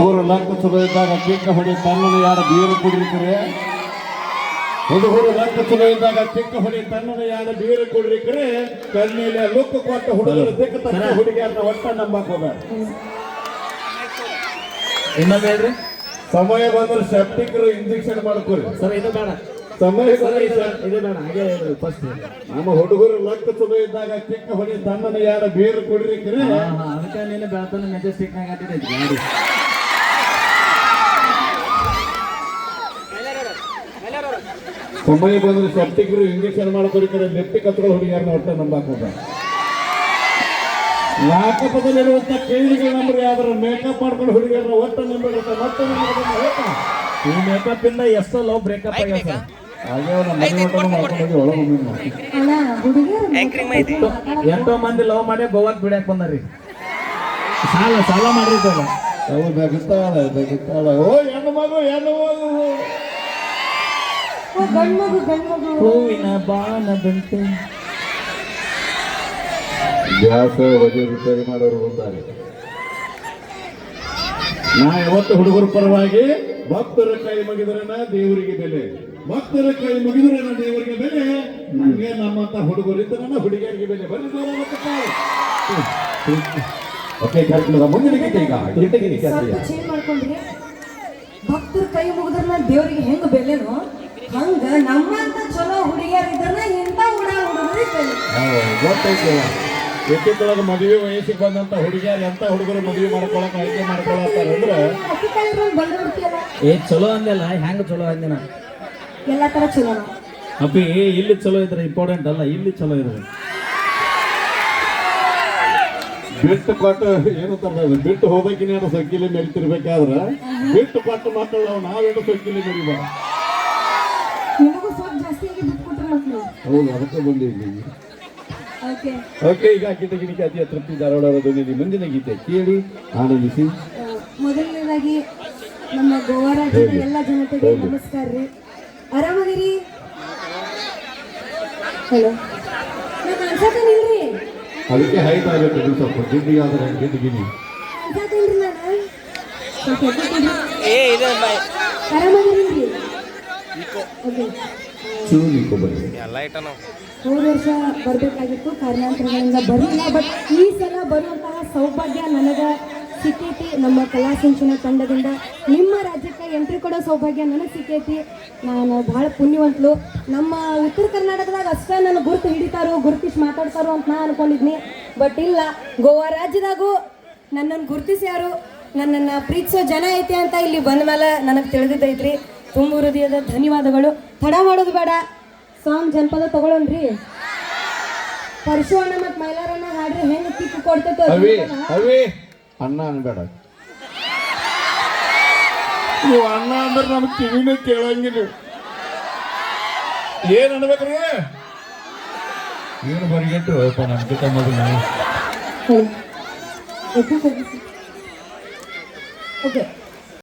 ಹುಡುಗರು ಲಂಕ ಚಲೋ ಇದ್ದಾಗ ಚಿಕ್ಕ ಹೊಡಿ ತನ್ನನ ಯಾರ ಬೀರು ಕುಡಿರಿಕರೆ? ಹುಡುಗರು ಲಂಕ ಚಲೋ ಇದ್ದಾಗ ಚಿಕ್ಕ ಹೊಡಿ ತನ್ನನ ಯಾರು ಬೀರು ಕುಡಿರಿಕರೆ? ಕಣ್ಣಿಲೆ ಲುಕ್ ಕೊಟ್ಟ ಹುಡುಗರು ದಿಕ್ಕ ತಕ್ಕ ಅಂತ ಒಟ್ಟ ನಂಬಕ್ ಹೋಗ್ಬೇಡ. ಇನ್ನೊಂದು ಹೇಳ್ರಿ. ಸಮಯ ಬಂದ್ರೆ ಸೆಪ್ಟಿಕ್ ಇಂಜೆಕ್ಷನ್ ಮಾಡ್ಕೊರಿ. ಸರ್ ಇದು ಬೇಡ. ಸಮಯ ಇದು ಬೇಡ. ಹಾಗೆ ಫಸ್ಟ್ ನಮ್ಮ ಹುಡುಗರು ಲಕ್ಕ ಚಲೋ ಇದ್ದಾಗ ಚಿಕ್ಕ ಹೊಡಿ ತನ್ನನ ಯಾರು ಬೀರು ಕುಡಿರಿಕರೆ? ಅದಕ್ಕೆ ನೀನು ಬೆಳತನ ಮೆಜೆಸ್ಟಿಕ್ ಆಗಿ ಗಾಡಿ ಸಮಯ ಬಂದ್ರೆ ಸಪ್ತಿಗರು ಇಂಜೆಕ್ಷನ್ ಮಾಡ್ಕೊಡಿಕರೆ ನೆಟ್ಟಿ ಕತ್ಕೊಳ್ಳೋ ಹುಡುಗಿಯಾರ ಒಟ್ಟ ನಂಬಾಕ ಹೋಗ್ಬೇಡ ಲಾಕಪದಲ್ಲಿರುವಂತ ಕೇಳಿಗೆ ನಂಬರ್ ಆದ್ರೆ ಮೇಕಪ್ ಮಾಡ್ಕೊಂಡು ಹುಡುಗಿಯರನ್ನ ಹೊಟ್ಟೆ ನಂಬಿಡುತ್ತೆ ಮತ್ತೆ ಈ ಮೇಕಪ್ ಇಂದ ಎಷ್ಟೋ ಲವ್ ಬ್ರೇಕಪ್ ಹುಡುಗಿಯರು ಎಂಟೋ ಮಂದಿ ಲವ್ ಮಾಡಿ ಗೋವಾಕ್ ಬಿಡಕ್ ಬಂದಾರಿ. ಸಾಲ ಸಾಲ ಓ ಹೆಣ್ಣು ಮಗು ಹೆಣ್ಣು ಮಗು ಗಂಡ್ ಮಗು ಗಂಡ್ ಹೂವಿನ ಬಾಣದಂತೆ ಗ್ಯಾಸ್ ವಜೆ ರಿಪೇರಿ ಮಾಡೋರು ಬಂದಾರೆ ನಾ ಯಾವತ್ತು ಹುಡುಗರ ಪರವಾಗಿ ಭಕ್ತರ ಕೈ ಮುಗಿದ್ರನ ದೇವರಿಗೆ ಬೆಲೆ. ಭಕ್ತರ ಕೈ ಮುಗಿದ್ರನ ದೇವರಿಗೆ ಬೆಲೆ. ನಮಗೆ ನಮ್ಮಂತ ಹುಡುಗರು ಇದ್ದರನ ಹುಡುಗಿಯರಿಗೆ ಬೆಲೆ. ಬರೀ ಓಕೆ ಕಾರ್ಯಕ್ರಮದ ಮುಂದಿನ ಗೀತೆ ಈಗ. ಗೀತೆಗೆ ಮಾಡ್ಕೊಂಡ್ರಿ ಭಕ್ತರ ಕೈ ಮುಗಿದ್ರನ ದೇವರಿಗೆ ಹೆಂಗ್ ಬೆಲೆನೋ? ಹಂಗ ನಮ್ಮಂತ ಚಲೋ ಹುಡುಗಿಯರ್ ಇದ್ರನ ಇಂಥ ಹುಡ ಹುಡುಗರಿಗೆ ಬೆಲೆ ಗೊತ್ತೈತೆ. ಎತ್ತಿದ್ದೊಳಗೆ ಮದುವೆ ವಯಸ್ಸಿಗೆ ಬಂದಂತ ಹುಡುಗಿಯರು ಎಂತ ಹುಡುಗರು ಮದುವೆ ಮಾಡ್ಕೊಳಕ್ ಆಯ್ಕೆ ಮಾಡ್ಕೊಳತ್ತಾರ ಅಂದ್ರೆ ಏ ಚಲೋ ಅಂದಿಲ್ಲ ಹೆಂಗ ಚಲೋ ಅಂದಿನ ಎಲ್ಲ ತರ ಚಲೋ. ಅಪ್ಪಿ ಇಲ್ಲಿ ಚಲೋ ಇದ್ರೆ ಇಂಪಾರ್ಟೆಂಟ್ ಅಲ್ಲ ಇಲ್ಲಿ ಚಲೋ ಇದ್ರೆ. ಬಿಟ್ಟು ಕೊಟ್ಟು ಏನು ತರ್ತದೆ ಬಿಟ್ಟು ಹೋಗ್ಬೇಕಿನ ಏನೋ ಸೊಕ್ಕಿಲಿ ಮೆರಿತಿರ್ಬೇಕಾದ್ರ ಬಿಟ್ಟು ಕೊಟ್ಟು ಮಾತಾಡೋ ನಾವು ನಾವೇನು ಸೊಕ್ಕಿಲಿ ಮೆರಿಬ ನಿಮಗೂ ಸ್ವಲ್ಪ ಜಾಸ್ತಿ ಆಗಿ ಬಿಟ್ಕೊಟ್ರೆ ಮಕ್ಳು ಹೌದು ಅದಕ್ಕೆ ಬಂದಿದ್ದೀವಿ ಓಕೆ. ಓಕೆ ಈಗ ಗೀತೆ ಗಿಣಿಕೆ ಅತಿ ತೃಪ್ತಿ ಧಾರವಾಡ ಧ್ವನಿ ಮುಂದಿನ ಗೀತೆ ಕೇಳಿ ಆನಂದಿಸಿ. ಮೊದಲನೇದಾಗಿ ನಮ್ಮ ಗೋವಾ ರಾಜ್ಯದ ಎಲ್ಲ ಜನತೆಗೆ ನಮಸ್ಕಾರ ರೀ. ಆರಾಮದಿರಿ ಹಲೋ. ನಾನು ಅನ್ಸತ್ತೇನಿಲ್ರಿ ಅದಕ್ಕೆ ಹೈಟ್ ಆಗಬೇಕು ಸ್ವಲ್ಪ ಗಿಡ್ಡಿ ಆದ್ರೆ ಗಿಡ್ಡಿ. ಗಿಣಿ ಅನ್ಸತ್ತೇನ್ರಿ ನಾನು. ಸ್ವಲ್ಪ. ಆರಾಮದಿರಿ ಓಕೆ. ಚೂಲಿ ಕೊಬ್ಬರಿ ಹೋದ ವರ್ಷ ಬರಬೇಕಾಗಿತ್ತು ಕಾರಣಾಂತರಗಳಿಂದ ಬರಲಿಲ್ಲ ಬಟ್ ಈ ಸಲ ಬರುವಂತಹ ಸೌಭಾಗ್ಯ ನನಗೆ ಸಿಕ್ಕೈತಿ. ನಮ್ಮ ಕಲಾ ಸಿಂಚನ ತಂಡದಿಂದ ನಿಮ್ಮ ರಾಜ್ಯಕ್ಕೆ ಎಂಟ್ರಿ ಕೊಡೋ ಸೌಭಾಗ್ಯ ನನಗೆ ಸಿಕ್ಕೈತಿ. ನಾನು ಭಾಳ ಪುಣ್ಯವಂತಲು. ನಮ್ಮ ಉತ್ತರ ಕರ್ನಾಟಕದಾಗ ಅಷ್ಟೇ ನನ್ನ ಗುರುತು ಹಿಡಿತಾರೋ ಗುರುತಿಸಿ ಮಾತಾಡ್ತಾರೋ ಅಂತ ನಾ ಅನ್ಕೊಂಡಿದ್ನಿ. ಬಟ್ ಇಲ್ಲ ಗೋವಾ ರಾಜ್ಯದಾಗೂ ನನ್ನನ್ನು ಗುರುತಿಸ್ಯಾರು. ನನ್ನನ್ನು ಪ್ರೀತಿಸೋ ಜನ ಐತೆ ಅಂತ ಇಲ್ಲಿ ಬಂದ ಮೇಲೆ ನನಗೆ ತಿಳಿದಿದ್ದೈತ್ರಿ. ತುಂಬ ಹೃದಯದ ಧನ್ಯವಾದಗಳು. ತಡ ಮಾಡೋದು ಬೇಡ. ಸಾಂಗ್ ಜನಪದ ಪರಶು ಪರಶುವಣ್ಣ ಮತ್ತು ಮೈಲಾರಣ್ಣ ಹಾಡ್ರಿ ಹೆಂಗೆ ಕಿಕ್ ಕೊಡ್ತೈತೋ ಅವಿ ಅವಿ ಅಣ್ಣ ಅನ್ಬೇಡ. ನೀವು ಅಣ್ಣ ಅಂದ್ರೆ ನಮ್ಗೆ ಕಿವಿನೇ ಕೇಳಂಗಿಲ್ಲ. ಏನ್ ಅನ್ಬೇಕ್ರಿ? ಏನು ಬರಿಗೆಟ್ಟು ನಮ್ಗೆ ಮೊದಲು ಓಕೆ.